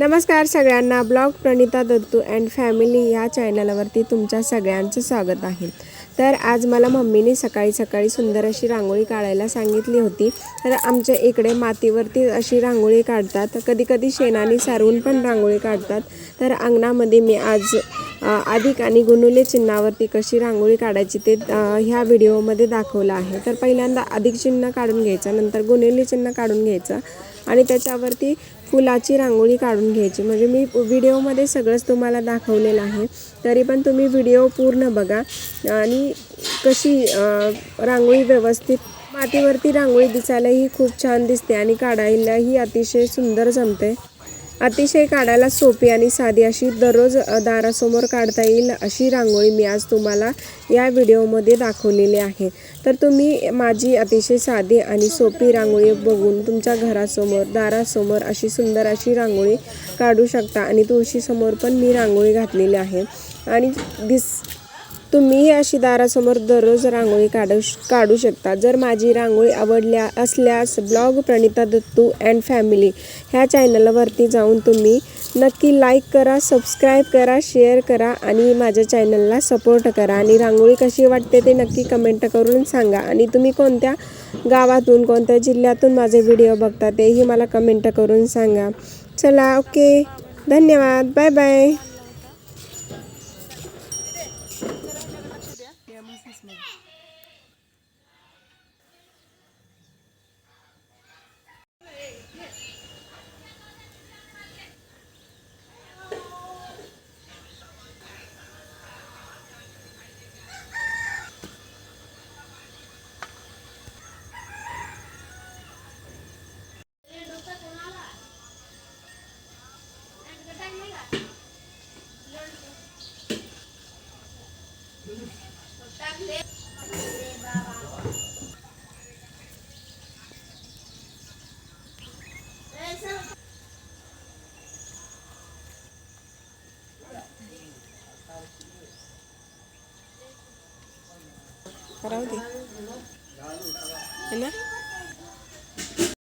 नमस्कार सगळ्यांना. Blog Pranita Dattu and family या चॅनलवरती तुमच्या सगळ्यांचं स्वागत आहे. तर आज मला मम्मीने सकाळी सकाळी सुंदर अशी रांगोळी काढायला सांगितली होती. तर आमच्या इकडे मातीवरती अशी रांगोळी काढतात. कधी कधी शेणाने सारवून पण रांगोळी काढतात. तर अंगणामध्ये मी आज अधिक आणि गुणुले चिन्हावरती कशी रांगोळी काढायची ते ह्या व्हिडिओमध्ये दाखवलं आहे. तर पहिल्यांदा अधिक चिन्ह काढून घ्यायचं नंतर गुणुले चिन्ह काढून घ्यायचं आणि त्याच्यावरती फुलाची रांगोळी काढून घ्यायची. म्हणजे मी व्हिडिओमध्ये सगळंच तुम्हाला दाखवलेलं आहे. तरी पण तुम्ही व्हिडिओ पूर्ण बघा. आणि कशी रांगोळी व्यवस्थित मातीवरती रांगोळी दिसायलाही खूप छान दिसते आणि काढायलाही अतिशय सुंदर जमते. अतिशय काढायला सोपी आणि साधी अशी दररोज दारासमोर काढता येईल अशी रांगोळी मी आज तुम्हाला या व्हिडिओमध्ये दाखवलेली आहे. तर तुम्ही माझी अतिशय साधी आणि सोपी रांगोळी बघून तुमच्या घरासमोर दारासमोर अशी सुंदर अशी रांगोळी काढू शकता आणि तुळशीसमोर पण मी रांगोळी घातलेली आहे. आणि दिस तुम्ही अशी दारासमोर दररोज रांगोळी काढू काढू शकता. जर माझी रांगोळी आवडल्या असल्यास blog Pranita Dattu and family ह्या चॅनलवरती जाऊन तुम्ही नक्की लाईक करा सबस्क्राईब करा शेअर करा आणि माझ्या चॅनलला सपोर्ट करा. आणि रांगोळी कशी वाटते ते नक्की कमेंट करून सांगा. आणि तुम्ही कोणत्या गावातून कोणत्या जिल्ह्यातून माझे व्हिडिओ बघता तेही मला कमेंट करून सांगा. चला ओके. धन्यवाद. Bye bye. mo. Thank you. Parang di. Ano?